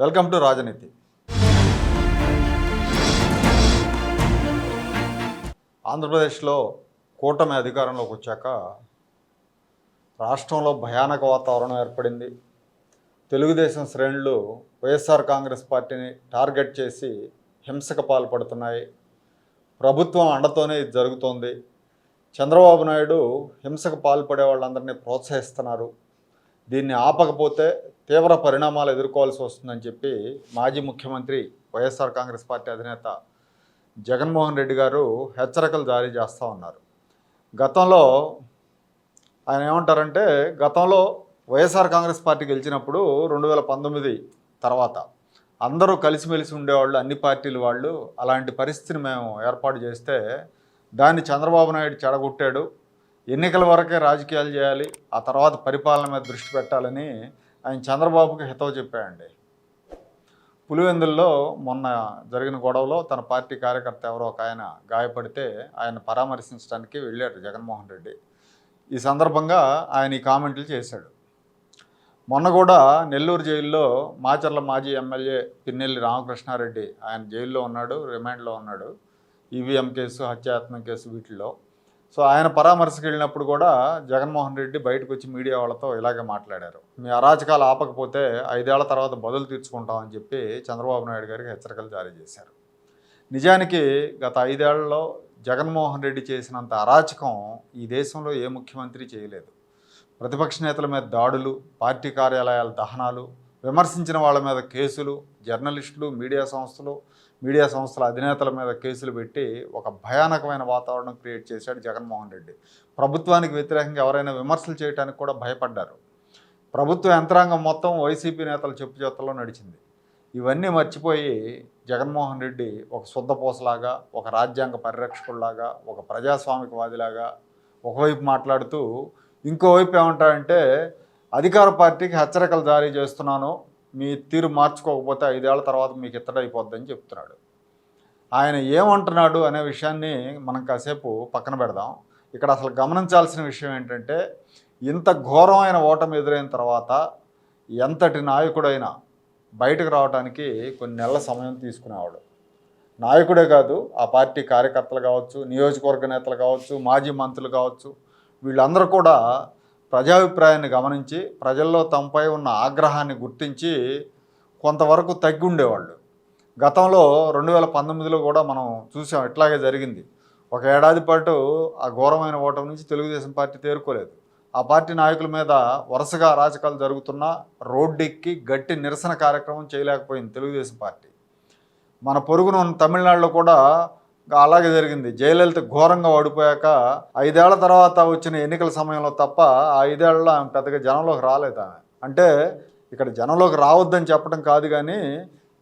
Welcome to రాజనీతి. ఆంధ్రప్రదేశ్లో కూటమి అధికారంలోకి వచ్చాక రాష్ట్రంలో భయానక వాతావరణం ఏర్పడింది. తెలుగుదేశం శ్రేణులు వైఎస్ఆర్ కాంగ్రెస్ పార్టీని టార్గెట్ చేసి హింసకు పాల్పడుతున్నాయి. ప్రభుత్వం అండతోనే ఇది జరుగుతోంది. చంద్రబాబు నాయుడు హింసకు పాల్పడే వాళ్ళందరినీ ప్రోత్సహిస్తున్నారు. దీన్ని ఆపకపోతే తీవ్ర పరిణామాలు ఎదుర్కోవాల్సి వస్తుందని చెప్పి మాజీ ముఖ్యమంత్రి వైఎస్ఆర్ కాంగ్రెస్ పార్టీ అధినేత జగన్మోహన్ రెడ్డి గారు హెచ్చరికలు జారీ చేస్తూ ఉన్నారు. గతంలో ఆయన ఏమంటారంటే గతంలో వైఎస్ఆర్ కాంగ్రెస్ పార్టీ గెలిచినప్పుడు రెండు వేల పంతొమ్మిది తర్వాత అందరూ కలిసిమెలిసి ఉండేవాళ్ళు అన్ని పార్టీల వాళ్ళు. అలాంటి పరిస్థితిని మేము ఏర్పాటు చేస్తే దాన్ని చంద్రబాబు నాయుడు చెడగొట్టాడు. ఎన్నికల వరకే రాజకీయాలు చేయాలి ఆ తర్వాత పరిపాలన మీద దృష్టి పెట్టాలని ఆయన చంద్రబాబుకి హితవు చెప్పాడండి. పులివెందుల్లో మొన్న జరిగిన గొడవలో తన పార్టీ కార్యకర్త ఎవరో ఒక ఆయన గాయపడితే ఆయన పరామర్శించడానికి వెళ్ళాడు జగన్మోహన్ రెడ్డి. ఈ సందర్భంగా ఆయన ఈ కామెంట్లు చేశాడు. మొన్న కూడా నెల్లూరు జైల్లో మాచర్ల మాజీ ఎమ్మెల్యే పిన్నెల్లి రామకృష్ణారెడ్డి ఆయన జైల్లో ఉన్నాడు రిమాండ్లో ఉన్నాడు. ఈవీఎం కేసు హత్యాత్మక కేసు వీటిలో సో ఆయన పరామర్శకు వెళ్ళినప్పుడు కూడా జగన్మోహన్ రెడ్డి బయటకు వచ్చి మీడియా వాళ్ళతో ఇలాగే మాట్లాడారు. మీ అరాచకాలు ఆపకపోతే ఐదేళ్ళ తర్వాత బదులు తీర్చుకుంటామని చెప్పి చంద్రబాబు నాయుడు గారికి హెచ్చరికలు జారీ చేశారు. నిజానికి గత ఐదేళ్ళలో జగన్మోహన్ రెడ్డి చేసినంత అరాచకం ఈ దేశంలో ఏ ముఖ్యమంత్రి చేయలేదు. ప్రతిపక్ష నేతల మీద దాడులు పార్టీ కార్యాలయాల దహనాలు విమర్శించిన వాళ్ళ మీద కేసులు జర్నలిస్టులు మీడియా సంస్థలు మీడియా సంస్థల అధినేతల మీద కేసులు పెట్టి ఒక భయానకమైన వాతావరణం క్రియేట్ చేశాడు జగన్మోహన్ రెడ్డి. ప్రభుత్వానికి వ్యతిరేకంగా ఎవరైనా విమర్శలు చేయడానికి కూడా భయపడ్డారు. ప్రభుత్వ యంత్రాంగం మొత్తం వైసీపీ నేతల చెప్పు చేతల్లో నడిచింది. ఇవన్నీ మర్చిపోయి జగన్మోహన్ రెడ్డి ఒక శుద్ధపోసలాగా ఒక రాజ్యాంగ పరిరక్షకుడిలాగా ఒక ప్రజాస్వామికవాదిలాగా ఒకవైపు మాట్లాడుతూ ఇంకోవైపు ఏమంటాడంటే అధికార పార్టీకి హెచ్చరికలు జారీ చేస్తున్నాను మీ తీరు మార్చుకోకపోతే ఐదేళ్ళ తర్వాత మీకు ఇత్తడైపోద్దని చెప్తున్నాడు. ఆయన ఏమంటున్నాడు అనే విషయాన్ని మనం కాసేపు పక్కన పెడదాం. ఇక్కడ అసలు గమనించాల్సిన విషయం ఏంటంటే ఇంత ఘోరమైన ఓటమి ఎదురైన తర్వాత ఎంతటి నాయకుడైనా బయటకు రావడానికి కొన్ని నెలల సమయం తీసుకునేవాడు. నాయకుడే కాదు ఆ పార్టీ కార్యకర్తలు కావచ్చు నియోజకవర్గ నేతలు కావచ్చు మాజీ మంత్రులు కావచ్చు వీళ్ళందరూ కూడా ప్రజాభిప్రాయాన్ని గమనించి ప్రజల్లో తమపై ఉన్న ఆగ్రహాన్ని గుర్తించి కొంతవరకు తగ్గి ఉండేవాళ్ళు గతంలో రెండు వేల పంతొమ్మిదిలో కూడా మనం చూసాం ఇట్లాగే జరిగింది. ఒక ఏడాది పాటు ఆ ఘోరమైన ఓటమి నుంచి తెలుగుదేశం పార్టీ తేరుకోలేదు. ఆ పార్టీ నాయకుల మీద వరుసగా అరాచకాలు జరుగుతున్నా రోడ్డెక్కి గట్టి నిరసన కార్యక్రమం చేయలేకపోయింది తెలుగుదేశం పార్టీ. మన పొరుగున ఉన్న తమిళనాడులో కూడా అలాగే జరిగింది. జయలలిత ఘోరంగా ఓడిపోయాక ఐదేళ్ళ తర్వాత వచ్చిన ఎన్నికల సమయంలో తప్ప ఆ ఐదేళ్ళలో ఆమె పెద్దగా జనంలోకి రాలేదు ఆమె. అంటే ఇక్కడ జనంలోకి రావద్దని చెప్పడం కాదు కానీ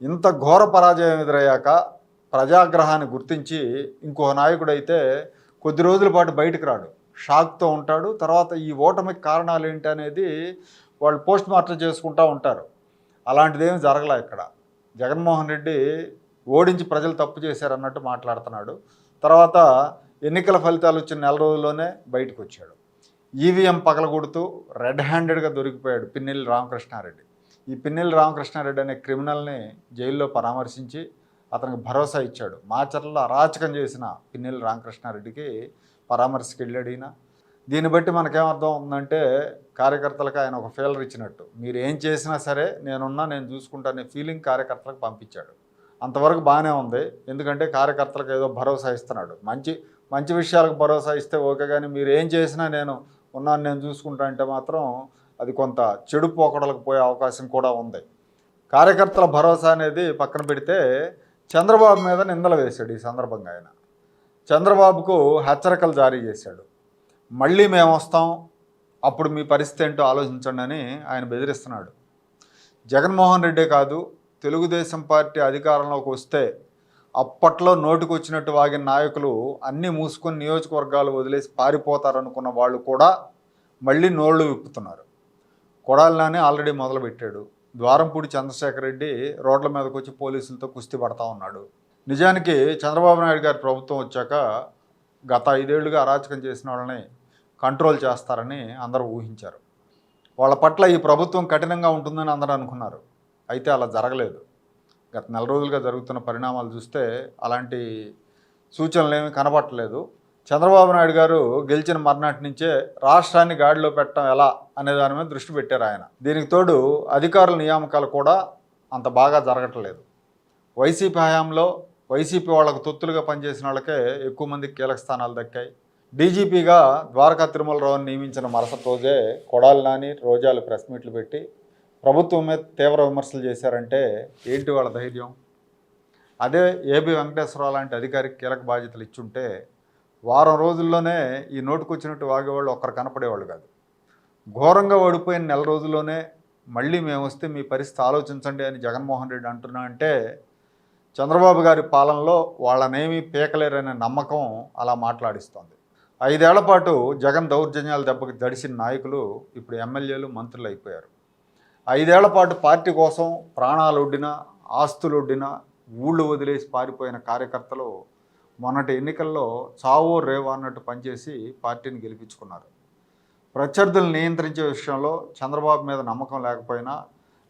ఇంత ఘోర పరాజయం ఎదురయ్యాక ప్రజాగ్రహాన్ని గుర్తించి ఇంకో నాయకుడైతే కొద్ది రోజుల పాటు బయటకు రాడు. షాక్తో ఉంటాడు. తర్వాత ఈ ఓటమికి కారణాలు ఏంటి అనేది వాళ్ళు పోస్ట్ మార్టం చేసుకుంటూ ఉంటారు. అలాంటిదేమీ జరగలే ఇక్కడ. జగన్మోహన్ రెడ్డి ఓడించి ప్రజలు తప్పు చేశారన్నట్టు మాట్లాడుతున్నాడు. తర్వాత ఎన్నికల ఫలితాలు వచ్చిన నెల రోజుల్లోనే బయటకు వచ్చాడు. ఈవీఎం పగలగొడుతూ రెడ్ హ్యాండెడ్గా దొరికిపోయాడు పిన్నెల్లి రామకృష్ణారెడ్డి. ఈ పిన్నెల్లి రామకృష్ణారెడ్డి అనే క్రిమినల్ని జైల్లో పరామర్శించి అతనికి భరోసా ఇచ్చాడు. మాచర్లలో అరాచకం చేసిన పిన్నెల్లి రామకృష్ణారెడ్డికి పరామర్శకి వెళ్ళాడు ఈయన. దీన్ని బట్టి మనకేమర్థం ఉందంటే కార్యకర్తలకు ఆయన ఒక ఫీలర్ ఇచ్చినట్టు. మీరు ఏం చేసినా సరే నేనున్నా నేను చూసుకుంటానే ఫీలింగ్ కార్యకర్తలకు పంపించాడు. అంతవరకు బాగానే ఉంది. ఎందుకంటే కార్యకర్తలకు ఏదో భరోసా ఇస్తున్నాడు. మంచి మంచి విషయాలకు భరోసా ఇస్తే ఓకే కానీ మీరు ఏం చేసినా నేను ఉన్నాను నేను చూసుకుంటా అంటే మాత్రం అది కొంత చెడు పోకడలకు పోయే అవకాశం కూడా ఉంది. కార్యకర్తల భరోసా అనేది పక్కన పెడితే చంద్రబాబు మీద నిందలు వేశాడు ఈ సందర్భంగా ఆయన. చంద్రబాబుకు హెచ్చరికలు జారీ చేశాడు. మళ్ళీ మేము వస్తాం అప్పుడు మీ పరిస్థితి ఏంటో ఆలోచించండి అని ఆయన బెదిరిస్తున్నాడు. జగన్మోహన్ రెడ్డే కాదు తెలుగుదేశం పార్టీ అధికారంలోకి వస్తే అప్పట్లో నోటికి వచ్చినట్టు వాగిన నాయకులు అన్నీ మూసుకొని నియోజకవర్గాలు వదిలేసి పారిపోతారనుకున్న వాళ్ళు కూడా మళ్ళీ నోళ్ళు విప్పుతున్నారు. కొడాలినానే ఆల్రెడీ మొదలుపెట్టాడు. ద్వారంపూడి చంద్రశేఖర్ రెడ్డి రోడ్ల మీదకి వచ్చి పోలీసులతో కుస్తీ పడతా ఉన్నాడు. నిజానికి చంద్రబాబు నాయుడు గారి ప్రభుత్వం వచ్చాక గత ఐదేళ్ళుగా అరాచకం చేసిన వాళ్ళని కంట్రోల్ చేస్తారని అందరూ ఊహించారు. వాళ్ళ పట్ల ఈ ప్రభుత్వం కఠినంగా ఉంటుందని అందరూ అనుకున్నారు. అయితే అలా జరగలేదు. గత నెల రోజులుగా జరుగుతున్న పరిణామాలు చూస్తే అలాంటి సూచనలు ఏమీ కనబట్టలేదు. చంద్రబాబు నాయుడు గారు గెలిచిన మర్నాటి నుంచే రాష్ట్రాన్ని గాడిలో పెట్టడం ఎలా అనే దాని మీద దృష్టి పెట్టారు ఆయన. దీనికి తోడు అధికారుల నియామకాలు కూడా అంత బాగా జరగట్లేదు. వైసీపీ హయాంలో వైసీపీ వాళ్ళకు తొత్తులుగా పనిచేసిన వాళ్ళకే ఎక్కువ మందికి కీలక స్థానాలు దక్కాయి. డీజీపీగా ద్వారకా తిరుమలరావుని నియమించిన మరుసటి రోజే కొడాలి నాని రోజాలు ప్రెస్ మీట్లు పెట్టి ప్రభుత్వం మీద తీవ్ర విమర్శలు చేశారంటే ఏంటి వాళ్ళ ధైర్యం? అదే ఏబి వెంకటేశ్వరరావు లాంటి అధికారికి కీలక బాధ్యతలు ఇచ్చుంటే వారం రోజుల్లోనే ఈ నోటుకొచ్చినట్టు వాగేవాళ్ళు ఒక్కరు కనపడేవాళ్ళు కాదు. ఘోరంగా ఓడిపోయిన నెల రోజుల్లోనే మళ్ళీ మేము వస్తే మీ పరిస్థితి ఆలోచించండి అని జగన్మోహన్ రెడ్డి అంటున్నా అంటే చంద్రబాబు గారి పాలనలో వాళ్ళనేమీ పీకలేరనే నమ్మకం అలా మాట్లాడిస్తోంది. ఐదేళ్ళ పాటు జగన్ దౌర్జన్యాల దెబ్బకి దడిసిన నాయకులు ఇప్పుడు ఎమ్మెల్యేలు మంత్రులు అయిపోయారు. ఐదేళ్ళ పాటు పార్టీ కోసం ప్రాణాలు ఒడ్డిన ఆస్తులు ఒడ్డిన ఊళ్ళు వదిలేసి పారిపోయిన కార్యకర్తలు మొన్నటి ఎన్నికల్లో చావో రేవా అన్నట్టు పనిచేసి పార్టీని గెలిపించుకున్నారు. ప్రత్యర్థులను నియంత్రించే విషయంలో చంద్రబాబు మీద నమ్మకం లేకపోయినా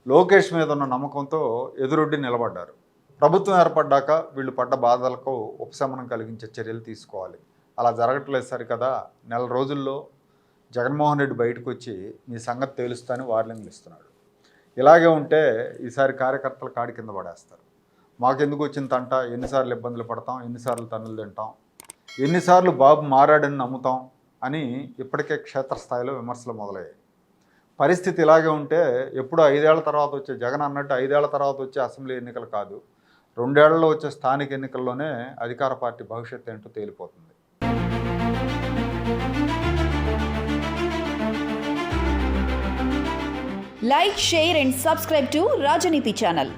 లోకేష్ మీద ఉన్న నమ్మకంతో ఎదురొడ్డి నిలబడ్డారు. ప్రభుత్వం ఏర్పడ్డాక వీళ్ళు పడ్డ బాధలకు ఉపశమనం కలిగించే చర్యలు తీసుకోవాలి. అలా జరగట్లేదు సరికదా. నెల రోజుల్లో జగన్మోహన్ రెడ్డి బయటకు వచ్చి మీ సంగతి తేలుస్తాని వార్నింగ్లు ఇస్తున్నాడు. ఇలాగే ఉంటే ఈసారి కార్యకర్తలు కాడి కింద పడేస్తారు. మాకెందుకు వచ్చిన తంట? ఎన్నిసార్లు ఇబ్బందులు పడతాం? ఎన్నిసార్లు తన్నులు తింటాం? ఎన్నిసార్లు బాబు మారాడని నమ్ముతాం? అని ఇప్పటికే క్షేత్రస్థాయిలో విమర్శలు మొదలయ్యాయి. పరిస్థితి ఇలాగే ఉంటే ఎప్పుడో ఐదేళ్ళ తర్వాత వచ్చే జగన్ అన్నట్టు ఐదేళ్ళ తర్వాత వచ్చే అసెంబ్లీ ఎన్నికలు కాదు. రెండేళ్ళలో వచ్చే స్థానిక ఎన్నికల్లోనే అధికార పార్టీ భవిష్యత్తు ఏంటో తేలిపోతుంది. लाइक् शेर सब्सक्राइब टू राजनीति ानल